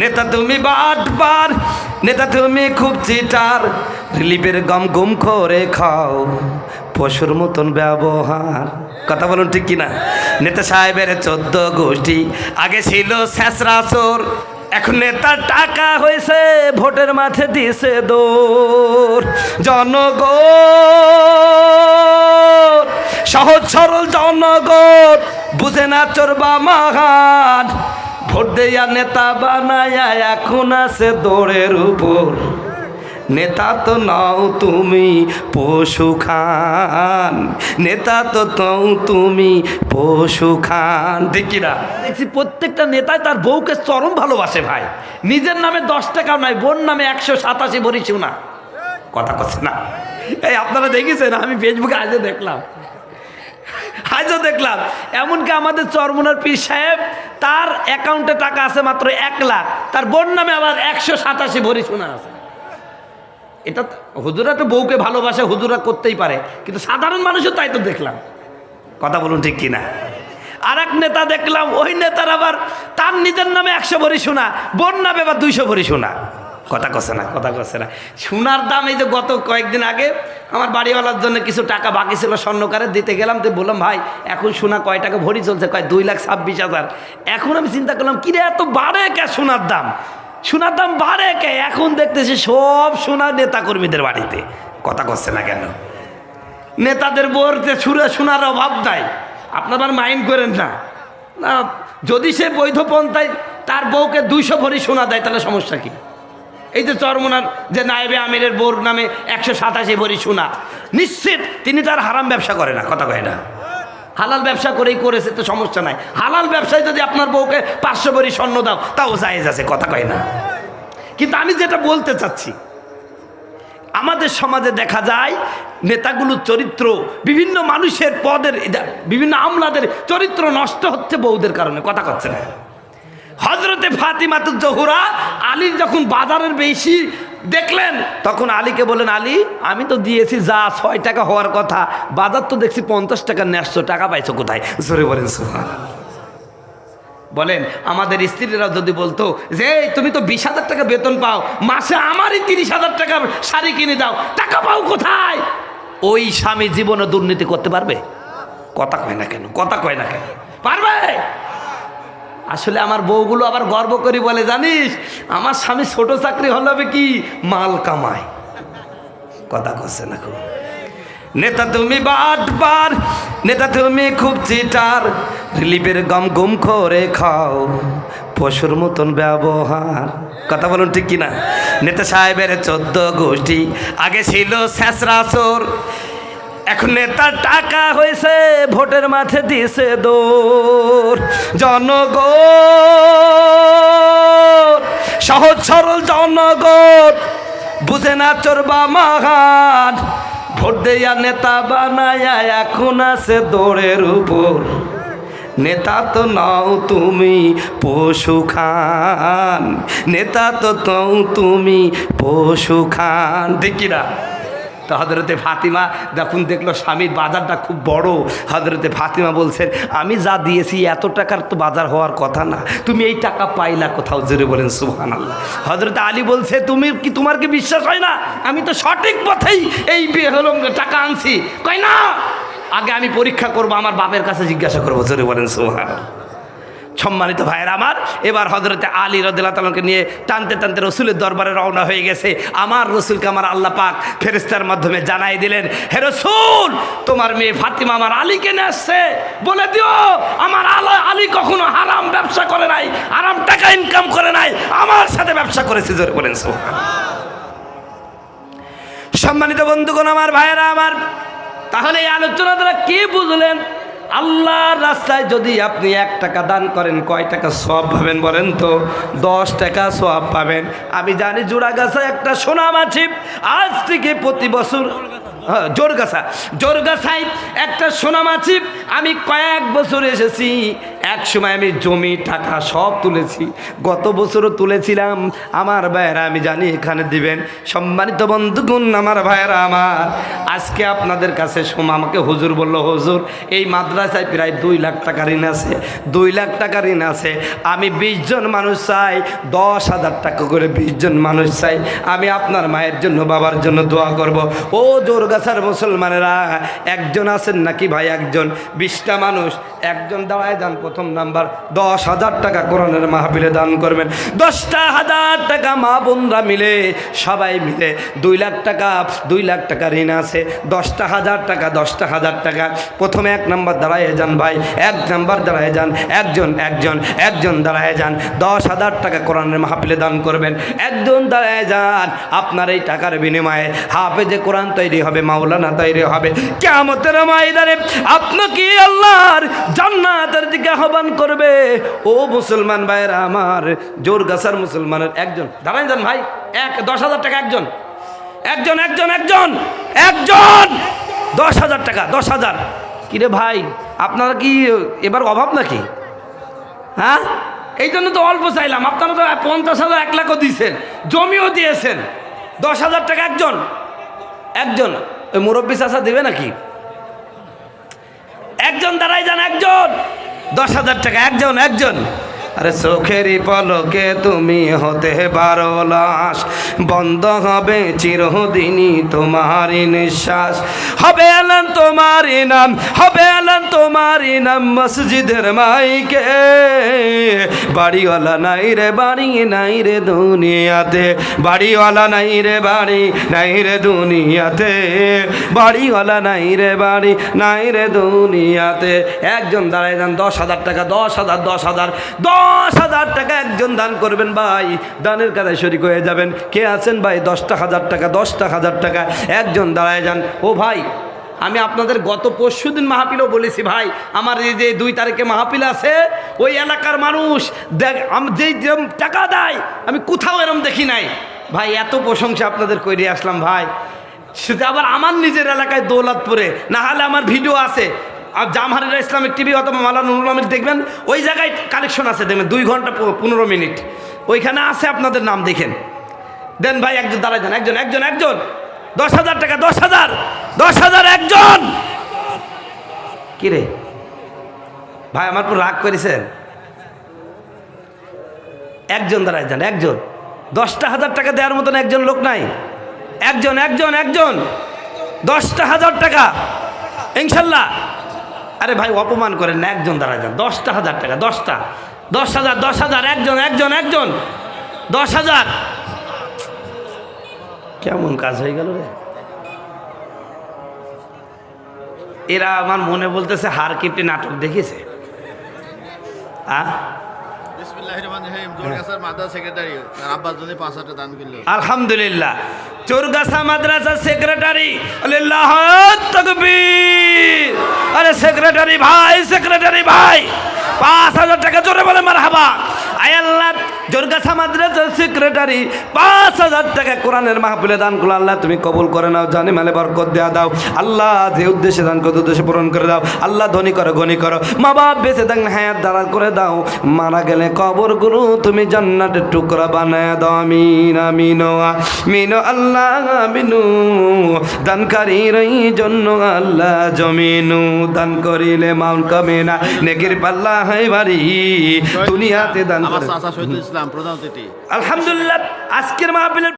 নেতা তুমি বাটবার নেতা তুমি খুব চিটার। রিলিফের গম গুম করে খাও, পশুর মতন ব্যবহার। কথা বলুন ঠিক কিনা? নেতা সাহেবের চোদ্দ গোষ্ঠী, আগে ছিল শেষরা চোর, এখন নেতার টাকা হয়েছে, ভোটের মাঠে দিছে দৌড়। জনগণ সহজ সরল জনগণ বুঝে না চোরবা মাহান। ভোট নেতা বানায়া এখন আছে দৌড়ের উপর। নেতা তো নাও তুমি পশু খান। নেতা তো নাও তুমি পশু খান। দেখি না দেখছি প্রত্যেকটা নেতাই তার বউকে চরম ভালোবাসে ভাই। নিজের নামে দশ টাকা নয়, বোন নামে একশো সাতাশি ভরি না কথা কথা না। এই, আপনারা দেখেছেন? আমি ফেসবুকে আজও দেখলাম। আজও দেখলাম। এমনকি আমাদের চরমনার পীর সাহেব তার অ্যাকাউন্টে টাকা আছে মাত্র এক লাখ। তার বোন নামে আবার একশো সাতাশি ভরি সোনা আছে। এটা হুজুরা তো বউকে ভালোবাসে, হুজুরা করতেই পারে। কিন্তু সাধারণ মানুষও তাই তো দেখলাম। কথা বলুন ঠিক কিনা? আর এক নেতা দেখলাম, ওই নেতার আবার তার নিজের নামে একশো ভরি সোনা, বোন নামে আবার দুইশো ভরি সোনা। কথা কছে না, কথা কছে না। সোনার দাম এই যে গত কয়েকদিন আগে আমার বাড়িওয়ালার জন্য কিছু টাকা বাকি ছিল স্বর্ণকারে, দিতে গেলাম, তো বললাম, ভাই, এখন সোনা কয় টাকা ভরি চলছে? কয়, দুই লাখ ছাব্বিশ হাজার। এখন আমি চিন্তা করলাম, কিরে, এত বাড়ে কে সোনার দাম? সোনার দাম বাড়ে কে? এখন দেখতেছি সব সোনা নেতা কর্মীদের বাড়িতে। কথা করছে না কেন? নেতাদের বলতে সুরে সোনার অভাব নাই। আপনার মাইন্ড করেন না। না, যদি সে বৈধ পন্থায় তার বউকে দুইশো ভরি সোনা দেয়, তাহলে সমস্যা কি? এই যে চরমনার যে নায়েবে আমিরের বোর নামে একশো সাতাশি ভরি সোনা, নিশ্চিত তিনি তার হারাম ব্যবসা করে না, কথা কয় না। হালাল ব্যবসা করেই করেছে, তো সমস্যা নাই। হালাল ব্যবসায় যদি আপনার বউকে পাঁচশো ভরি স্বর্ণ দাও, তাও জায়েজ আছে, কথা কয় না। কিন্তু আমি যেটা বলতে চাচ্ছি, আমাদের সমাজে দেখা যায়, নেতাগুলোর চরিত্র, বিভিন্ন মানুষের পদের, বিভিন্ন আমলাদের চরিত্র নষ্ট হচ্ছে বউদের কারণে, কথা করছে না। হজরতে ফাতিমাতুর জহুরা আলীর যখন বাজারের বেশি দেখলেন, তখন আলীকে বলেন আলী, আমি তো দিয়েছি যা, ছয় টাকা হওয়ার কথা। বাজার তো দেখছি পঞ্চাশ টাকা ন্যাসশো টাকা পাইছো কোথায়? জোরে বলেন বলেন, আমাদের স্ত্রীরা যদি বলতো যে তুমি তো বিশ হাজার টাকা বেতন পাও, মাসে আমারই তিরিশ হাজার টাকা শাড়ি কিনে দাও, টাকা পাও কোথায়? ওই স্বামী জীবনে দুর্নীতি করতে পারবে? কথা কয় না কেন? কথা কয় না কেন? পারবে? আসলে আমার বউগুলো আবার গর্ব করি বলে, জানিস, আমার স্বামী ছোট চাকরি হবে কি? মাল কামায়। কথা কচ্ছে না খুব। নেতা তুমি বাটবার, নেতা তুমি খুব চিটার, রিলিফের গম গুম করে খাও, পশুর মতন ব্যবহার। কথা বলুন ঠিক কিনা? নেতা সাহেবের চোদ্দ গোষ্ঠী, আগে ছিল শেষরা চোর এখন নেতার টাকা হয়েছে, ভোটের মাঠে দিছে দৌড়। জনগণ সহজ সরল জনগণ বুঝে না চোরবা মাহান। ভোট দেয়া নেতা বানায়া এখন আছে দৌড়ের উপর। নেতা তো নাও তুমি পশু খান। নেতা তো নাও তুমি পশু খান। দেখিরা তো হজরতে ফাতিমা যখন দেখল স্বামীর বাজারটা খুব বড়। হজরতে ফাতিমা বলছেন, আমি যা দিয়েছি, এত টাকার তো বাজার হওয়ার কথা না। তুমি এই টাকা পাইলা কোথাও? জোরে বলেন সুহান আল্লাহ হজরতে আলী বলছে, তুমি কি, তোমার কি বিশ্বাস হয় না? আমি তো সঠিক পথেই এই হলো টাকা আনছি। কয়, না। আগে আমি পরীক্ষা করব, আমার বাপের কাছে জিজ্ঞাসা করব। জোরে বলেন সুহান সম্মানিত ভাইয়ের আমার, এবার হজরতে আলী রদুল্লাহ তালকে নিয়ে টানতে টানতে রসুলের দরবারে রওনা হয়ে গেছে। আমার রসুলকে আমার আল্লাহ পাক ফেরেস্তার মাধ্যমে জানাই দিলেন, হে রসুল, তোমার মেয়ে ফাতিমা আমার আলীকে নিয়ে আসছে। বলে দিও, আমার আলা আলী কখনো হারাম ব্যবসা করে নাই, হারাম টাকা ইনকাম করে নাই, আমার সাথে ব্যবসা করেছে। জোরে বলেন সম্মানিত বন্ধুগণ, আমার ভাইয়েরা আমার, তাহলে এই আলোচনা দ্বারা কি বুঝলেন? আল্লাহর রাস্তায় যদি আপনি এক টাকা দান করেন কয় টাকা সব পাবেন বলেন তো? দশ টাকা সব পাবেন। আমি জানি জোড়াগাছা একটা সোনা মাছি আজ থেকে প্রতি বছর হ্যাঁ, জোরগাছা জোরগাছায় একটা সোনা মাছি আমি কয়েক বছর এসেছি। এক সময় আমি জমি, টাকা সব তুলেছি। গত বছরও তুলেছিলাম। আমার ভাইয়েরা, আমি জানি এখানে দিবেন। সম্মানিত বন্ধুগুণ, আমার ভাইয়েরা, আমার। আজকে আপনাদের কাছে সোম আমাকে হুজুর বলল, হুজুর, এই মাদ্রাসায় প্রায় দুই লাখ টাকা ঋণ আছে। দুই লাখ টাকা ঋণ আছে। আমি বিশ জন মানুষ চাই, দশ হাজার টাকা করে বিশ জন মানুষ চাই। আমি আপনার মায়ের জন্য, বাবার জন্য দোয়া করব। ও জোরগাছার মুসলমানেরা, একজন আছেন নাকি ভাই একজন? বিশটা মানুষ, একজন দাঁড়ায় যান প্রথম নাম্বার, দশ হাজার টাকা কোরআনের মাহফিলে দান করবেন। দশটা হাজার টাকা মা বোনরা মিলে, সবাই মিলে দুই লাখ টাকা, দুই লাখ টাকা ঋণ আছে। দশটা হাজার টাকা, দশটা হাজার টাকা। প্রথমে এক নাম্বার দাঁড়ায় যান ভাই, এক নাম্বার দাঁড়ায় যান, একজন একজন একজন দাঁড়ায় যান। দশ হাজার টাকা কোরআনের মাহফিলে দান করবেন। একজন দাঁড়ায় যান, আপনার এই টাকার বিনিময়ে। হাফেজে কোরআন তৈরি হবে, মাওলানা তৈরি হবে। কেমতের ময়দানে আপনাকে আল্লাহর জান্নাতের দিকে আহ্বান করবে। ও মুসলমান ভাইয়েরা আমার জোর গাছার মুসলমানের একজন। দাঁড়ায় যান ভাই, এক, দশ হাজার টাকা একজন। একজন একজন একজন একজন! দশ হাজার টাকা, দশ হাজার। কিরে ভাই, আপনারা কি এবার অভাব নাকি? হ্যাঁ? এই জন্য তো অল্প চাইলাম। আপনারা তো পঞ্চাশ হাজার, এক লাখও দিয়েছেন, জমিও দিয়েছেন। দশ হাজার টাকা একজন। একজন, ওই মুরব্বী চাষা দেবে নাকি? একজন, দাঁড়াই যান একজন। দশ হাজার টাকা একজন একজন। আরে চোখেরই পলকে তুমি হতে পারো লাশ। বন্ধ হবে চিরদিনই তোমারই নিঃশ্বাস। হবে এলেন তোমারই নাম, হবে এলেন তোমারই নাম মসজিদের মাইকে। বাড়িওয়ালা নাই রে বাড়ি, নাই রে দুনিয়াতে। বাড়িওয়ালা নাই রে বাড়ি, নাই রে দুনিয়াতে। বাড়িওয়ালা নাই রে বাড়ি, নাই রে দুনিয়াতে। একজন দাঁড়ায় যান দশ হাজার টাকা, দশ হাজার দশ হাজার, দশ হাজার টাকা একজন দান করবেন ভাই। দানের কাজে শরিক হয়ে যাবেন। কে আছেন ভাই? দশটা হাজার টাকা, দশটা হাজার টাকা। একজন দাঁড়ায় যান। ও ভাই, আমি আপনাদের গত পরশু দিন মাহফিলও বলেছি ভাই, আমার এই যে দুই তারিখে মাহফিল আছে, ওই এলাকার মানুষ দেখ, আমি যেই যেরম টাকা দেয়, আমি কোথাও এরম দেখি নাই। ভাই, এত প্রশংসা আপনাদের করে আসলাম ভাই। সেটা আবার আমার নিজের এলাকায় দৌলতপুরে, না হলে আমার ভিডিও আছে। আর জামহারিরা ইসলামিক টিভি অথবা মালান আমির দেখবেন, ওই জায়গায় কালেকশন আছে, দেখবেন, দুই ঘণ্টা পনেরো মিনিট। ওইখানে আছে আপনাদের নাম, দেখেন। দেন ভাই, একজন দাঁড়ায় যান একজন একজন একজন। দশ হাজার টাকা, দশ হাজার দশ হাজার, একজন। কি রে? ভাই, আমার পুরো রাগ করেছেন? একজন দাঁড়ায় যান একজন। দশটা হাজার টাকা দেওয়ার মতন একজন লোক নাই। একজন একজন একজন। দশটা হাজার টাকা। ইনশাল্লাহ। আরে ভাই অপমান করেন না একজন দাঁড়ায় যান। দশটা হাজার টাকা দশটা। দশ হাজার দশ হাজার একজন একজন একজন। দশ হাজার। কেমন কাজ হয়ে গেল রে। এরা আমার মনে বলতেছে হার কিপটি নাটক দেখেছে আলহামদুলিল্লাহ চোরগাছা মাদ্রাসা সেক্রেটারি আল্লাহ তকবীর। আরে সেক্রেটারি ভাই সেক্রেটারি ভাই পাঁচ হাজার টাকা জোরে বলে মার হাবা আয় আল্লাহ জোরগাছা মাদ্রাসার সেক্রেটারি পাঁচ হাজার টাকা কোরআনের মাহফিলে দান করল। আল্লাহ তুমি কবুল করে নাও জানি মালে বরকত দেয়া দাও। আল্লাহ যে উদ্দেশ্যে দান করো উদ্দেশ্যে পূরণ করে দাও। আল্লাহ ধনী করো গনি করো। মা বাপ বেঁচে থাকলে হায়াত দাঁড়া করে দাও। মারা গেলে কবর গুরু তুমি জান্নাতের টুকরা বানায় দাও। আমিন আমিন আমিন আল্লাহ আমিনু দানকারীর জন্য আল্লাহ জমিনু দান করিলে মাউন কমে না। নেকির পাল্লা হয় বাড়ি দুনিয়াতে দান করে। ইসলাম প্রধানত আলহামদুলিল্লাহ আজকের মাহফিলের